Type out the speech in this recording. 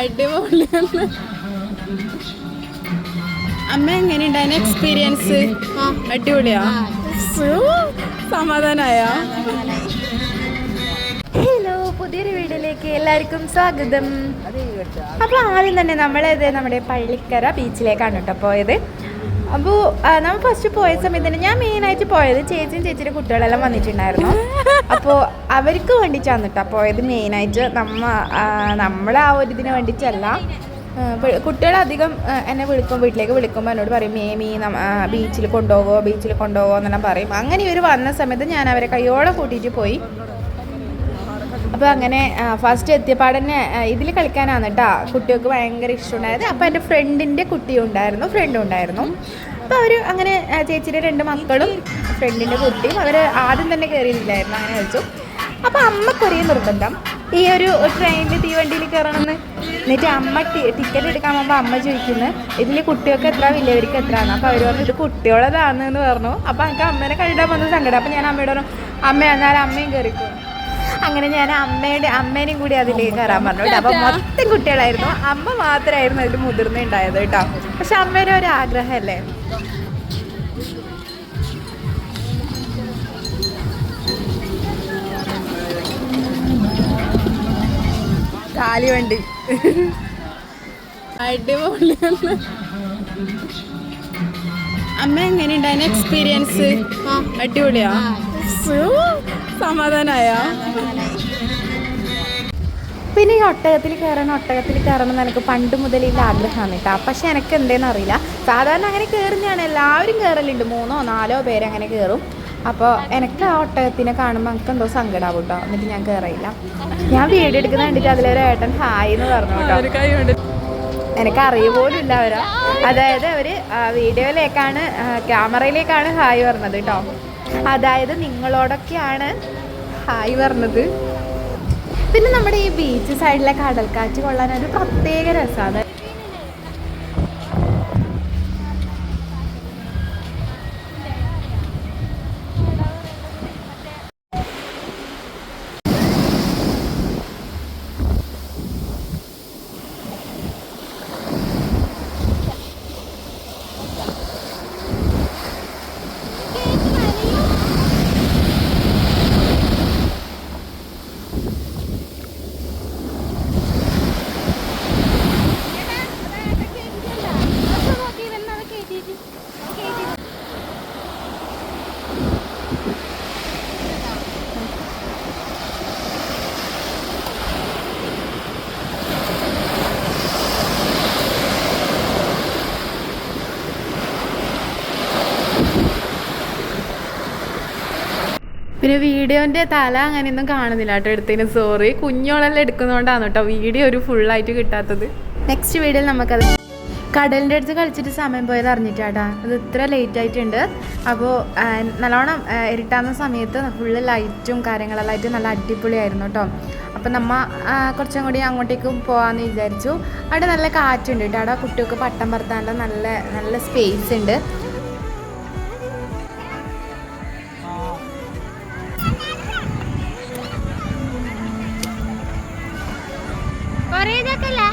അടിപൊളിയാണ്. അമ്മ എങ്ങനെയുണ്ടായിരുന്നു എക്സ്പീരിയൻസ് അടിപൊളിയാ. സമാധാനായോ? ഹലോ പുതിയൊരു വീഡിയോയിലേക്ക് എല്ലാവർക്കും സ്വാഗതം. അപ്പോൾ ആദ്യം തന്നെ നമ്മളത് നമ്മുടെ പള്ളിക്കര ബീച്ചിലേക്കാണ് കേട്ടോ പോയത്. അപ്പോൾ നമ്മൾ ഫസ്റ്റ് പോയ സമയത്ത് തന്നെ ഞാൻ മെയിനായിട്ട് പോയത് ചേച്ചിയും ചേച്ചിയുടെ കുട്ടികളെല്ലാം വന്നിട്ടുണ്ടായിരുന്നു. അപ്പോൾ അവർക്ക് വേണ്ടിയിട്ടാണ് കേട്ടോ പോയത് മെയിനായിട്ട് നമ്മ നമ്മളെ ആ ഒരു ഇതിന് വേണ്ടിയിട്ടല്ല. കുട്ടികളധികം എന്നെ വിളിക്കും വീട്ടിലേക്ക് വിളിക്കുമ്പോൾ എന്നോട് പറയും മേമി ബീച്ചിൽ കൊണ്ടുപോകോ ബീച്ചിൽ കൊണ്ടുപോകോ എന്നെല്ലാം പറയും. അങ്ങനെ ഇവർ വന്ന സമയത്ത് ഞാൻ അവരെ കയ്യോടെ കൂട്ടിയിട്ട് പോയി. അപ്പോൾ അങ്ങനെ ഫസ്റ്റ് എത്തിയപ്പാടന്നെ ഇതിൽ കളിക്കാനാണ് കേട്ടോ കുട്ടികൾക്ക് ഭയങ്കര ഇഷ്ടമുണ്ടായത്. അപ്പോൾ എന്റെ ഫ്രണ്ടിന്റെ കുട്ടിയും ഉണ്ടായിരുന്നു ഫ്രണ്ടും ഉണ്ടായിരുന്നു. അപ്പോൾ അവർ അങ്ങനെ ചേച്ചിയുടെ രണ്ട് മക്കളും ഫ്രണ്ടിന്റെ കുട്ടിയും അവർ ആദ്യം തന്നെ കയറിയിട്ടില്ലായിരുന്നു അങ്ങനെ കളിച്ചു. അപ്പോൾ അമ്മക്കൊരേ നിർബന്ധം. ഈ ഒരു ട്രെയിനിൽ തീവണ്ടിയിൽ കയറണമെന്ന് എന്നിട്ട് അമ്മ ടിക്കറ്റ് എടുക്കാൻ പോകുമ്പോൾ അമ്മ ചോദിക്കുന്നു ഇതിൽ കുട്ടികൾക്ക് എത്ര? വലിയവർക്ക് എത്രയാണ് അപ്പോൾ അവർ പറഞ്ഞു ഇത് കുട്ടികളതാണ് എന്ന് പറഞ്ഞു. അപ്പോൾ എനിക്ക് അമ്മേനെ കഴിയാൻ വന്ന സങ്കടം. അപ്പോൾ ഞാൻ അമ്മയോട് പറഞ്ഞു അമ്മ എന്നാലും അമ്മയും കയറിക്കോ അങ്ങനെ ഞാൻ അമ്മയുടെ അമ്മേനെയും കൂടി അതിലേക്ക് കയറാൻ പറഞ്ഞു കേട്ടോ. അപ്പൊ മൊത്തം കുട്ടികളായിരുന്നു. അമ്മ മാത്രമായിരുന്നു അതിൽ മുതിർന്നുണ്ടായത് കേട്ടോ. പക്ഷെ അമ്മയുടെ ഒരു ആഗ്രഹമല്ലേ? കാലിവണ്ടി വണ്ടി. അമ്മ എങ്ങനെയുണ്ടായിരുന്നു എക്സ്പീരിയൻസ് അടിപൊളിയാ. സമാധാനായോ? പിന്നെ ഈ ഒട്ടകത്തിൽ കയറണം ഒട്ടകത്തിൽ കയറണം എന്ന് എനിക്ക് പണ്ട് മുതലുള്ള ആഗ്രഹമാണ് കേട്ടോ. പക്ഷെ എനിക്ക് എന്തേന്ന് അറിയില്ല. സാധാരണ അങ്ങനെ കയറുന്നതാണ്. എല്ലാവരും കയറലുണ്ട്. മൂന്നോ നാലോ പേര് അങ്ങനെ കയറും. അപ്പോൾ എനിക്ക് ആ ഒട്ടകത്തിനെ കാണുമ്പോൾ എനിക്ക് എന്തോ സങ്കടമാവും കേട്ടോ. എന്നിട്ട് ഞാൻ കയറിയില്ല. ഞാൻ വീഡിയോ എടുക്കുന്ന കണ്ടിട്ട് അതിലൊരു ഏട്ടൻ ഹായ് എന്ന് പറഞ്ഞു കേട്ടോ. എനിക്ക് അറിയ പോലും ഇല്ല അവരാ. അതായത് അവർ ആ, വീഡിയോയിലേക്കാണ് ക്യാമറയിലേക്കാണ് ഹായ് പറഞ്ഞത് കേട്ടോ. അതായത് നിങ്ങളോടൊക്കെയാണ് ഹായ് പറഞ്ഞത്. പിന്നെ നമ്മുടെ ഈ ബീച്ച് സൈഡിലെ കടൽക്കാറ്റ് കൊള്ളാൻ ഒരു പ്രത്യേക രസമാണ് പിന്നെ വീഡിയോന്റെ തല അങ്ങനെയൊന്നും കാണുന്നില്ല കേട്ടോ എടുത്തതിന്. സോറി കുഞ്ഞോളെല്ലാം എടുക്കുന്നതുകൊണ്ടാണ് കേട്ടോ. വീഡിയോ ഒരു ഫുള്ളായിട്ട് കിട്ടാത്തത്. നെക്സ്റ്റ് വീഡിയോയിൽ നമുക്കത് കടലിന്റെ അടുത്ത് കളിച്ചിട്ട് സമയം പോയത് അറിഞ്ഞിട്ടാട്ടാ. അത് ഇത്ര ലേറ്റ് ആയിട്ടുണ്ട്. അപ്പോൾ നല്ലോണം ഇരുട്ടാവുന്ന സമയത്ത് ഫുള്ള് ലൈറ്റും കാര്യങ്ങളെല്ലാം ആയിട്ട് നല്ല അടിപൊളിയായിരുന്നു കേട്ടോ. അപ്പം നമ്മ കുറച്ചും കൂടി അങ്ങോട്ടേക്കും പോകാമെന്ന് വിചാരിച്ചു. അവിടെ നല്ല കാറ്റുണ്ട് കേട്ടോ. അവിടെ കുട്ടികൾക്ക് പട്ടം പറത്താനുള്ള നല്ല നല്ല സ്പേസ് ഉണ്ട്. Trácala.